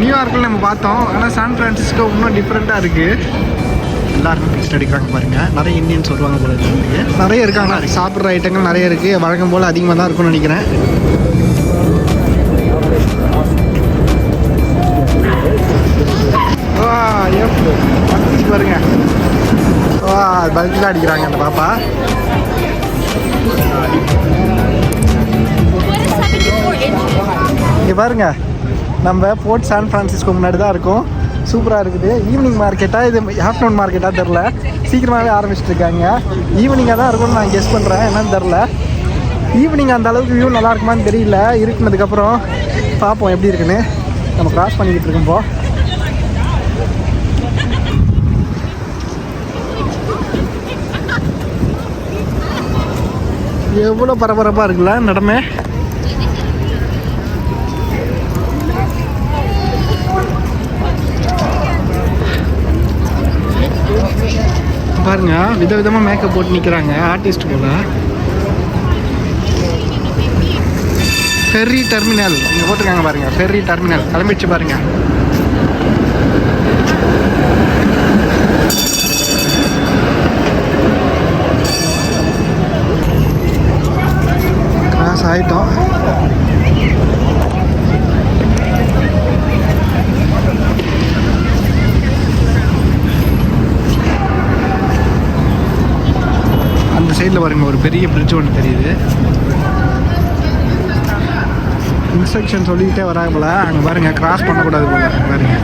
நியூயார்க்கில் நம்ம பார்த்தோம். ஆனால் சான் ஃப்ரான்சிஸ்கோ இன்னும் டிஃப்ரெண்ட்டாக இருக்குது எல்லாருமே பிக்ஸ்ட் அடிக்கிறாங்க பாருங்கள் நிறைய இந்தியன்ஸ் வருவாங்க போல இருக்கு நிறைய இருக்காங்க. சாப்பிட்ற ஐட்டங்கள் நிறைய இருக்குது வழக்கம் போல் அதிகமாக தான் இருக்கும்னு நினைக்கிறேன். பாருங்க. வா பல்கில் அடிக்கிறாங்க அந்த பாப்பா. இங்கே பாருங்க. நம்ம போர்ட் சான் ஃப்ரான்சிஸ்கோ முன்னாடி தான் இருக்கும். சூப்பராக இருக்குது. ஈவினிங் மார்க்கெட்டாக இது ஆஃப்டர்நூன் மார்க்கெட்டாக தெரில சீக்கிரமாகவே ஆரம்பிச்சிட்ருக்காங்க ஈவினிங்காக தான் இருக்கும்னு நான் கெஸ் பண்ணுறேன் என்னன்னு தெரில ஈவினிங் அந்த அளவுக்கு வியூ நல்லா இருக்குமான்னு தெரியல. இருக்குனதுக்கப்புறம் பார்ப்போம். எப்படி இருக்குன்னு. நம்ம கிராஸ் பண்ணிக்கிட்டு இருக்கோம். எவ்வளோ பரபரப்பாக இருக்குல்ல நடமே பாருங்க விதவிதமா மேக்கப் போட்டு நிக்கிறாங்க ஆர்டிஸ்ட் போல. ஃபெர்ரி டெர்மினல் இங்க போட்டிருக்காங்க பாருங்க ஃபெர்ரி டெர்மினல் கிளம்பிடுச்சு பாருங்க. கிராஸ் ஆயிட்டோம் அந்த சைடில் பாருங்க ஒரு பெரிய பிரிட்ஜ் ஒன்று தெரியுது. இன்ஸ்ட்ரக்ஷன் சொல்லிக்கிட்டே வராங்க போல. அங்கே பாருங்க கிராஸ் பண்ணக்கூடாது போல. பாருங்க.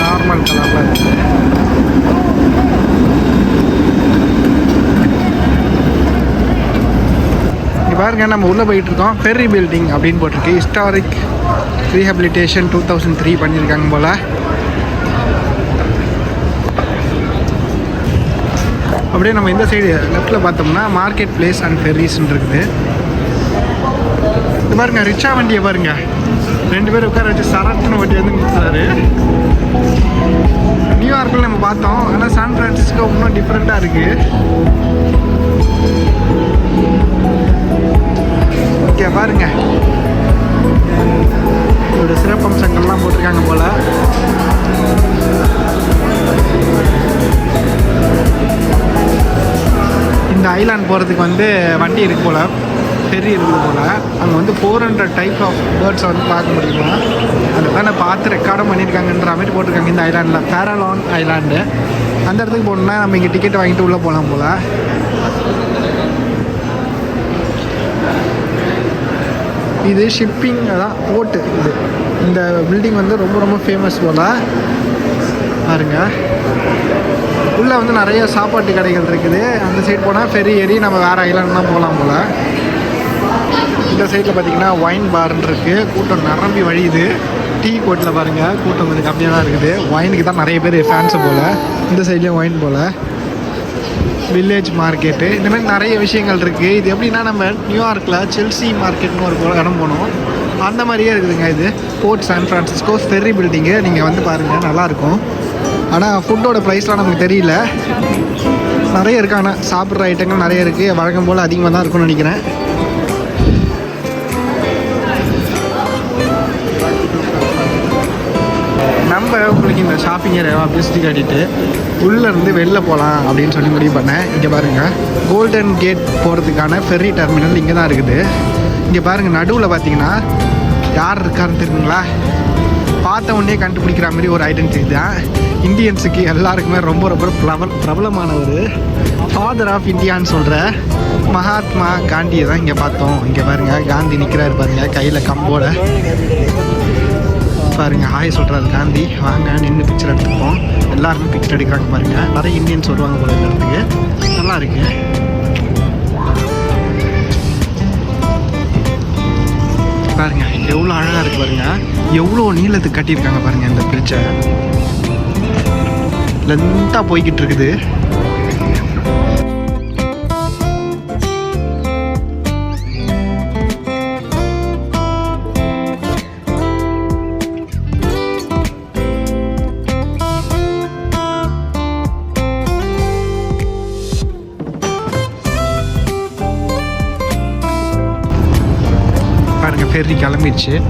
நார்மல் கலரில் இருக்கு. பாருங்க நம்ம உள்ளே போயிட்டு இருக்கோம். ஃபெர்ரி பில்டிங் அப்படின்னு போட்டிருக்கு. Historic rehabilitation two thousand three பண்ணியிருக்காங்க போல். அப்படியே நம்ம இந்த சைடு லெஃப்ட்டில் பார்த்தோம்னா மார்க்கெட் பிளேஸ் அண்ட் ஃபெர்ரிஸ்ன்னு இருக்குது. இது பாருங்க ரிச்சா வண்டியை பாருங்க. ரெண்டு பேரும் உட்கார வச்சு சரட்டுன்னு வண்டி வந்து நிறுத்துறாரு. நியூயார்க்கில் நம்ம பார்த்தோம் ஆனால் சான் ஃப்ரான்சிஸ்கோ இன்னும் டிஃப்ரெண்ட்டாக இருக்குது ஓகே பாருங்க. இதோட சிறப்பம்சங்கள்லாம் போட்டிருக்காங்க போல. இந்த ஐலாண்ட் போகிறதுக்கு வந்து வண்டி இருக்கு போல். ஃபெரி இருக்குது போல். அங்கே வந்து ஃபோர் ஹண்ட்ரட் டைப் ஆஃப் பேர்ட்ஸை வந்து பார்க்க முடியுமா? அதை தான் பார்த்து ரெக்கார்டும் பண்ணியிருக்காங்கன்ற மாதிரி போட்டிருக்காங்க இந்த ஐலாண்டில் பேரலான் ஐலாண்டு அந்த இடத்துக்கு போகணுன்னா நம்ம இங்கே டிக்கெட் வாங்கிட்டு உள்ளே போகலாம் போல். இது ஷிப்பிங் தான் போட்டு இது. இந்த பில்டிங் வந்து ரொம்ப ரொம்ப ஃபேமஸ் போல். பாருங்க. உள்ளே வந்து நிறைய சாப்பாட்டு கடைகள் இருக்குது. அந்த சைடு போனால் ஃபெரி ஏறி நம்ம வேறு ஐலாண்ட்லாம் போகலாம் போல். இந்த சைடில் பார்த்தீங்கன்னா ஒயின் பார்ன்னு இருக்குது கூட்டம் நிரம்பி வழியுது. டீ கோட்டில் பாருங்கள் கூட்டம் கொஞ்சம் கம்மியாக தான் இருக்குது. ஒயினுக்கு தான் நிறைய பேர் ஃபேன்ஸு போல். இந்த சைட்லேயும் ஒயின் போல். வில்லேஜ் மார்க்கெட்டு இந்த மாதிரி நிறைய விஷயங்கள் இருக்குது இது எப்படின்னா நம்ம நியூயார்க்கில் செல்சி மார்க்கெட்னு ஒரு இடம் போனோம். அந்த மாதிரியே இருக்குதுங்க இது. Port San Francisco ferry building நீங்கள் வந்து பாருங்கள் நல்லாயிருக்கும் ஆனால் ஃபுட்டோட ப்ரைஸ்லாம் நமக்கு தெரியல. நிறைய இருக்குது ஆனால் சாப்பிட்ற ஐட்டங்கள் நிறைய இருக்குது வழக்கம் போல் அதிகமாக தான் இருக்கும்னு நினைக்கிறேன். நம்ம உங்களுக்கு இந்த ஷாப்பிங் ஏரியாவை அப்படியே சுற்றி காட்டிட்டு உள்ளேருந்து வெளில போகலாம் அப்படின்னு சொல்லி முடிவு பண்ணேன். இங்கே பாருங்கள் கோல்டன் கேட் போகிறதுக்கான ஃபெர்ரி டெர்மினல் இங்கே தான் இருக்குது. இங்கே பாருங்கள் நடுவில் பார்த்தீங்கன்னா யார் இருக்காருன்னு தெரியுங்களா? பார்த்த உடனே கண்டுபிடிக்கிற மாதிரி ஒரு ஐடென்டிட்டி தான். இந்தியன்ஸுக்கு எல்லாருக்குமே ரொம்ப ரொம்ப பிரபல பிரபலமான ஒரு ஃபாதர் ஆஃப் இந்தியான்னு சொல்கிற மகாத்மா காந்தியை தான் இங்கே பார்த்தோம். இங்கே பாருங்க காந்தி நிற்கிறாரு பாருங்க கையில் கம்போட. பாருங்க ஹாய் சொல்கிறாரு காந்தி. வாங்க நின்று பிக்சர் எடுத்துப்போம். எல்லாருமே பிக்சர் எடுக்கிறாங்க பாருங்கள் நிறைய இந்தியன்ஸ் வருவாங்க போல இடத்துக்கு நல்லா இருக்குது பாருங்க எவ்வளோ அழகாக இருக்கு பாருங்க. எவ்வளோ நீளத்துக்கு கட்டியிருக்காங்க பாருங்க இந்த பிரிட்ஜை. லென்த்தாக போய்கிட்டு இருக்குது. ஃபெர்ரி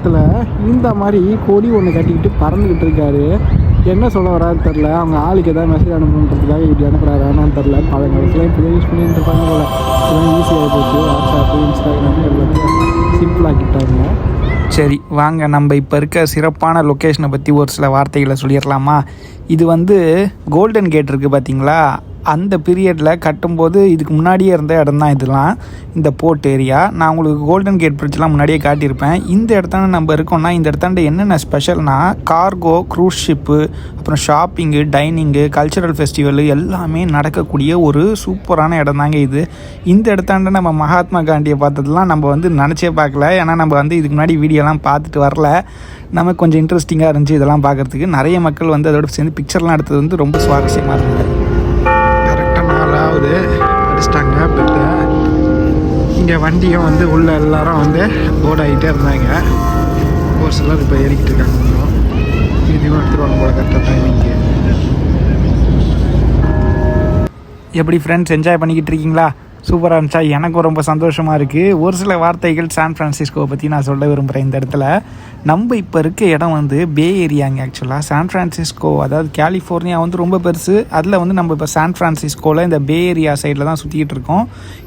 பாருங்க வானத்தில் இந்த மாதிரி கொடி ஒன்று கட்டிக்கிட்டு பறந்துக்கிட்டு இருக்காரு. என்ன சொல்ல வராரு தெரில அவங்க ஆளுக்கு எதாவது மெசேஜ் அனுப்பணுன்றதுக்காக இப்படி அனுப்புறாரு ஆனால் தெரில பழங்காலத்தில் இப்போ யூஸ் பண்ணிட்டு இருப்பாங்க போல. இதெல்லாம் ஈஸியாக போச்சு. வாட்ஸ்அப்பு இன்ஸ்டாகிராம் எல்லாத்தையும் சிம்பிளாக்கிட்டாங்க சரி வாங்க. நம்ம இப்போ இருக்க சிறப்பான லொக்கேஷனை பற்றி ஒரு சில வார்த்தைகளை சொல்லிடலாமா? இது வந்து கோல்டன் கேட் இருக்குது பார்த்தீங்களா அந்த பீரியடில் கட்டும்போது இதுக்கு முன்னாடியே இருந்த இடம் தான் இதெல்லாம் இந்த போர்ட் ஏரியா நான் உங்களுக்கு கோல்டன் கேட் பிரிட்ஜ்லாம் முன்னாடியே காட்டியிருப்பேன். இந்த இடத்தாண்ட நம்ம இருக்கோம்னா இந்த இடத்தாண்ட என்னென்ன ஸ்பெஷல்னால் கார்கோ க்ரூஸ் ஷிப்பு அப்புறம் ஷாப்பிங்கு டைனிங்கு கல்ச்சுரல் ஃபெஸ்டிவல் எல்லாமே நடக்கக்கூடிய ஒரு சூப்பரான இடம் தாங்க இது. இந்த இடத்தாண்ட நம்ம மகாத்மா காந்தியை பார்த்ததுலாம் நம்ம வந்து நினச்சே பார்க்கல. ஏன்னா நம்ம வந்து இதுக்கு முன்னாடி வீடியோலாம் பார்த்துட்டு வரல. நமக்கு கொஞ்சம் இன்ட்ரெஸ்டிங்காக இருந்துச்சு இதெல்லாம் பார்க்குறதுக்கு. நிறைய மக்கள் வந்து அதோட சேர்ந்து பிக்சர்லாம் எடுத்தது வந்து ரொம்ப சுவாரஸ்யமாக இருந்தது. இங்கே வண்டியும் வந்து உள்ள எல்லாரும் வந்து போர்ட் ஆகிட்டே இருந்தாங்க. ஒரு சிலர் இப்போ ஏறிக்கிட்டு இருக்காங்க இன்னும். இதுவும் எடுத்துருவாங்க போல கரெக்டாக டைமிங்கு எப்படி ஃப்ரெண்ட்ஸ் என்ஜாய் பண்ணிக்கிட்டு இருக்கீங்களா? சூப்பராக இருந்துச்சா? எனக்கும் ரொம்ப சந்தோஷமாக இருக்குது ஒரு சில வார்த்தைகள் சான் ஃப்ரான்சிஸ்கோவை பற்றி நான் சொல்ல விரும்புகிறேன் இந்த இடத்துல. நம்ம இப்போ இருக்க இடம் வந்து பே ஏரியாங்க ஆக்சுவலாக சான் ஃப்ரான்சிஸ்கோ அதாவது கலிஃபோர்னியா வந்து ரொம்ப பெருசு. அதில் வந்து நம்ம இப்போ சான் ஃப்ரான்சிஸ்கோவில் இந்த பே ஏரியா சைடில் தான் சுற்றிக்கிட்டு இருக்கோம்.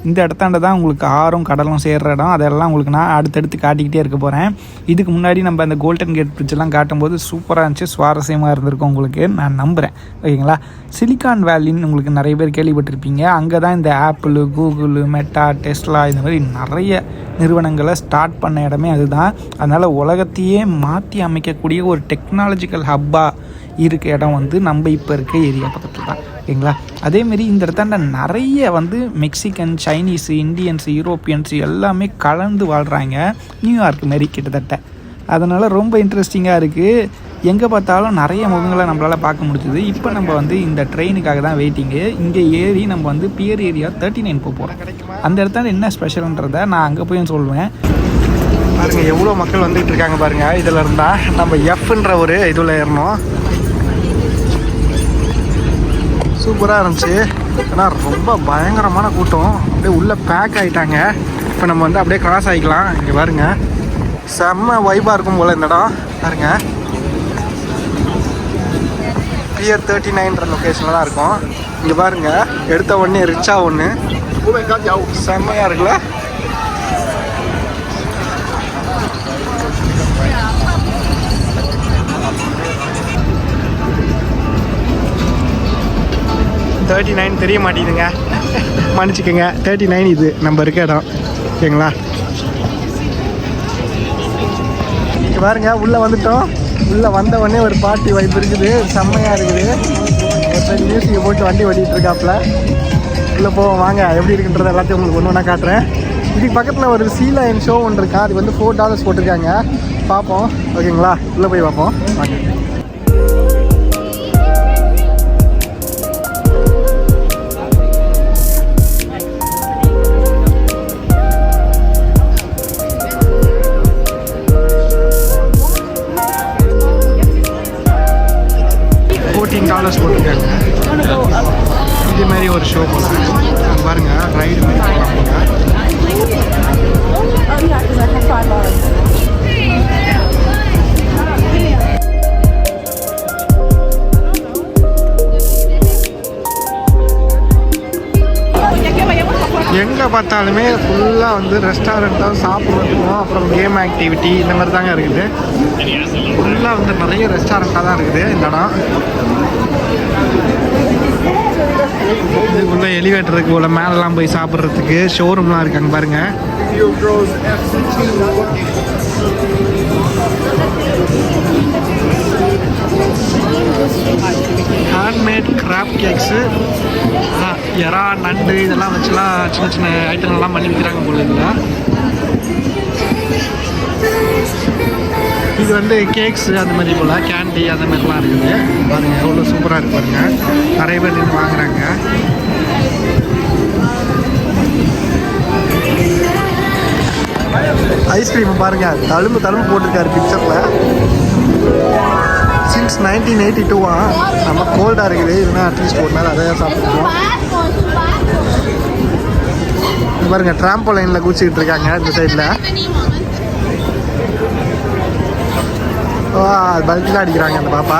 இந்த இடத்தாண்ட தான் உங்களுக்கு ஆறும் கடலும் சேர்கிற இடம். அதெல்லாம் உங்களுக்கு நான் அடுத்தடுத்து காட்டிக்கிட்டே இருக்க போகிறேன் இதுக்கு முன்னாடி நம்ம அந்த கோல்டன் கேட் பிரிட்ஜெல்லாம் காட்டும்போது சூப்பராக இருந்துச்சு. சுவாரஸ்யமாக இருந்திருக்கும் உங்களுக்கு. நான் நம்புகிறேன் ஓகேங்களா? சிலிகான் வேலின்னு உங்களுக்கு நிறைய பேர் கேள்விப்பட்டிருப்பீங்க. அங்கே தான் இந்த ஆப்பிள் கூகுள் மெட்டா டெஸ்லா இந்த மாதிரி நிறைய நிறுவனங்களை ஸ்டார்ட் பண்ண இடமே அதுதான். அதனால் உலகத்தையும் உலகத்தையே மாற்றி அமைக்கக்கூடிய ஒரு டெக்னாலஜிக்கல் ஹப்பாக இருக்க இடம் வந்து நம்ம இப்போ இருக்க ஏரியா பக்கத்தில் தான் ஓகேங்களா? அதேமாரி இந்த இடத்தாண்ட நிறைய வந்து மெக்சிகன் சைனீஸு இந்தியன்ஸு யூரோப்பியன்ஸு எல்லாமே கலந்து வாழ்கிறாங்க நியூயார்க் மாரி கிட்டத்தட்ட. அதனால் ரொம்ப இன்ட்ரெஸ்டிங்காக இருக்குது எங்கே பார்த்தாலும் நிறைய முகங்களை நம்மளால் பார்க்க முடிஞ்சுது. இப்போ நம்ம வந்து இந்த ட்ரெயினுக்காக தான் வெயிட்டிங்கு இங்கே ஏறி நம்ம வந்து பியர் ஏரியா தேர்ட்டி நைன் போக போகிறோம் அந்த இடத்துல என்ன ஸ்பெஷல்ன்றதை நான் அங்கே போய் சொல்லுவேன் பாருங்க எவ்வளோ மக்கள் வந்துட்டு இருக்காங்க பாருங்க. இதில் இருந்தால் நம்ம எஃப்ன்ற ஒரு இதில் ஏறணும். சூப்பராக இருந்துச்சு. ஆனால் ரொம்ப பயங்கரமான கூட்டம். அப்படியே உள்ளே பேக் ஆகிட்டாங்க இப்போ நம்ம வந்து அப்படியே கிராஸ் ஆகிக்கலாம் இங்கே பாருங்க. செம்ம வைபாக இருக்கும் போல் இந்த இடம். பாருங்க. பியர் தேர்ட்டி நைன்ற லொக்கேஷனில் தான் இருக்கும். இங்கே பாருங்க. எடுத்த ஒன்று ரிச்சா ஒன்று செம்மையாக இருக்குல்ல. தேர்ட்டி நைன் தெரிய மாட்டேங்குதுங்க. மன்னிச்சுக்கோங்க. தேர்ட்டி நைன் இது நம்ம இருக்க இடம். ஓகேங்களா? பாருங்க உள்ளே வந்துட்டோம். உள்ளே வந்த உடனே ஒரு பார்ட்டி வைப் இருக்குது. செம்மையாக இருக்குது. ஒருத்தர் மியூசிக்கை போட்டு வண்டி ஓட்டிகிட்டு இருக்காப்புல உள்ளே போவோம் வாங்க. எப்படி இருக்குன்றத எல்லாத்தையும் உங்களுக்கு ஒன்று ஒன்றா காட்டுறேன். இதுக்கு பக்கத்தில் ஒரு சீலாயன் ஷோ ஒன்று இருக்கா. அது வந்து ஃபோர் டாலர்ஸ் போட்டிருக்காங்க. பார்ப்போம். ஓகேங்களா? உள்ளே போய் பார்ப்போம். வாங்க. ஒரு ஷோ போல பாருங்கள் ரைடு மாதிரி போகிறாங்க எங்கே பார்த்தாலுமே ஃபுல்லாக வந்து ரெஸ்டாரண்ட் தான் சாப்பிட்றதுக்கும் அப்புறம் கேம் ஆக்டிவிட்டி இந்த மாதிரி தாங்க இருக்குது. ஃபுல்லாக வந்து நிறைய ரெஸ்டாரண்ட்டாக தான் இருக்குது இந்த இடம். எலிவேட்டர் இருக்கு போல மேலெல்லாம் போய் சாப்பிட்றதுக்கு ஷோரூம்லாம் இருக்காங்க பாருங்க. ஹேண்ட்மேட் கிராப் கேக்ஸு எறா நண்டு இதெல்லாம் வச்சுலாம் சின்ன சின்ன ஐட்டங்கள்லாம் பண்ணி விற்கிறாங்க போல இதில். இது வந்து கேக்ஸ் அந்த மாதிரி போல் கேண்டி அந்த மாதிரிலாம் இருக்குது. பாருங்க எவ்வளோ சூப்பராக இருக்கு பாருங்க. நிறைய பேர் நின்று வாங்குறாங்க. ஐஸ்கிரீம் பாருங்க தழும்பு தழும்பு போட்டிருக்காரு பிக்சரில் சின்ஸ் நைன்டீன் எயிட்டி டூவா நம்ம கோல்டாக இருக்குது. இதுனா அட்லீஸ்ட் ஒரு நாள் அதையாக சாப்பிட்டுருக்கோம் பாருங்க ட்ராம்போ லைனில் குச்சிக்கிட்டு இருக்காங்க இந்த சைடில் பல்கில் அடிக்கிறாங்க அந்த பாப்பா.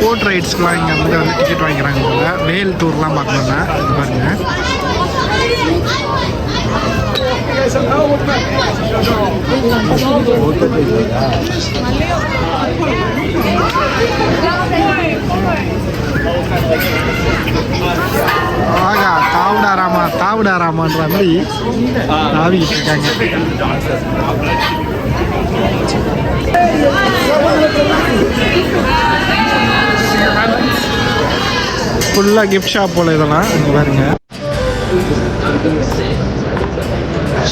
போட் ரைட்ஸ்க்குலாம் இங்கே வந்து வந்து டிக்கெட் வாங்கிக்கிறாங்க போல வேல் டூர்லாம் பார்க்கணுன்னா ஆகா தாவுடா ராமா தாவுடா ராமான்ற மாதிரி தாவிக்கிட்டு இருக்காங்க ஃபுல்லாக கிஃப்ட் ஷாப் போல் இதெல்லாம் இங்கே பாருங்க.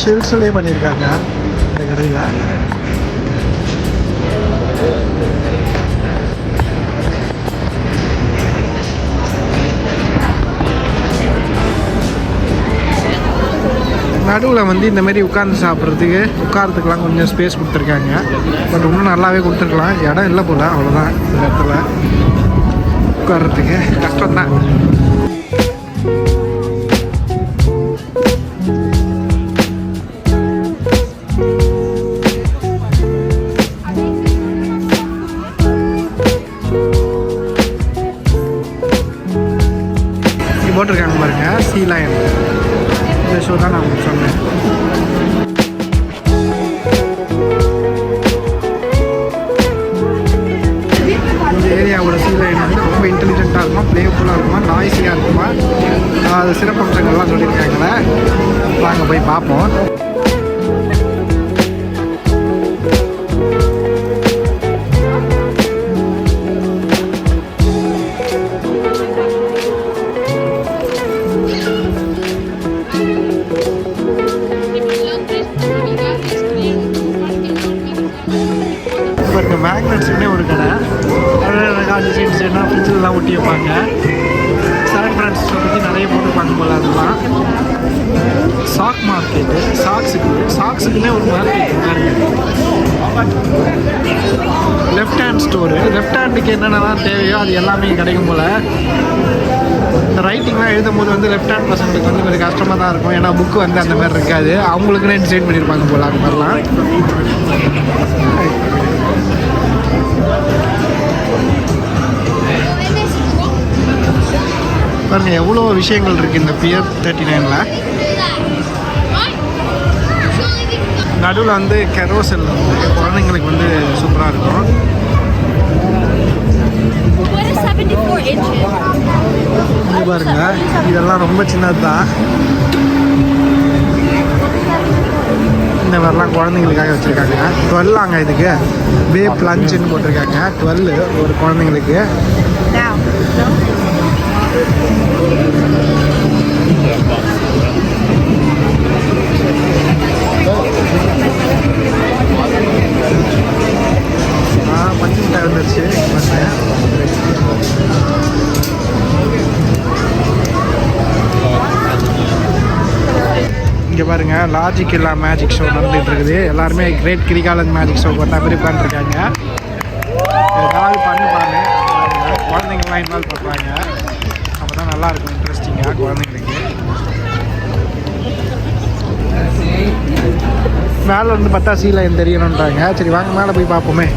ஷில்ஸ்லேயே பண்ணியிருக்காங்க இந்த கடையில். நடுவில் வந்து இந்த மாதிரி உட்காந்து சாப்பிட்றதுக்கு உட்காரத்துக்குலாம் கொஞ்சம் ஸ்பேஸ் கொடுத்துருக்காங்க. பட் இன்னும் நல்லாவே கொடுத்துருக்கலாம். இடம் இல்லை போல் அவ்வளோதான் இந்த இடத்துல உட்கார்றதுக்கு கஷ்டம்தான். அது சிறப்பம்சங்கள்லாம் சொல்லியிருக்காங்க வாங்க போய் பார்ப்போம். பாருங்க மேக்னெட்ஸ்னே ஒரு கடை. அழகழகாக டிசைன் டிசைனாக ஃப்ரிட்ஜிலலாம் ஒட்டி வைப்பாங்க. சாக்ஸுக்கு ஒரு மாதிரி லெஃப்ட் ஹேண்ட் ஸ்டோரு லெஃப்ட் ஹேண்டுக்கு என்னென்னலாம் தேவையோ அது எல்லாமே கிடைக்கும் போல். இந்த ரைட்டிங்லாம் எழுதும் போது வந்து லெஃப்ட் ஹேண்ட் பசங்களுக்கு வந்து கொஞ்சம் கஷ்டமாக தான் இருக்கும். ஏன்னா புக்கு வந்து அந்த மாதிரி இருக்காது. அவங்களுக்குன்னே டிசைட் பண்ணியிருப்பாங்க போல் அந்த மாதிரிலாம். பாருங்கள் எவ்வளோ விஷயங்கள் இருக்குது இந்த பிஎஃப் தேர்ட்டி நைனில் நடுவில் வந்து கெரோசல் குழந்தைங்களுக்கு வந்து சூப்பராக இருக்கும். What is 74 inches? இது பாருங்க இதெல்லாம் ரொம்ப சின்னது தான் இந்த மாதிரிலாம் குழந்தைங்களுக்காக வச்சுருக்காங்க. டுவெல்லாங்க இதுக்கு. பே பிளஞ்சுன்னு போட்டிருக்காங்க. டுவெல் ஒரு குழந்தைங்களுக்கு. Now. ஆ வந்துருச்சு இங்கே பாருங்க லாஜிக் இல்லா மேஜிக் ஷோ நடந்துட்டு இருக்குது. எல்லாருமே கிரேட் கிரிகாலன் மேஜிக் ஷோ பார்த்தா மாதிரி உட்காந்துருக்காங்க ஏதாவது பண்ணு பாருங்க. குழந்தைங்களாம் இன்வால்வ் பண்ணுறாங்க அப்போ தான் நல்லாயிருக்கும் இன்ட்ரெஸ்டிங்காக குழந்தைங்களுக்கு. மேலே இருந்து பார்த்தா சீ தெரியணுன்றாங்க சரி வாங்க மேலே போய் பார்ப்போமே.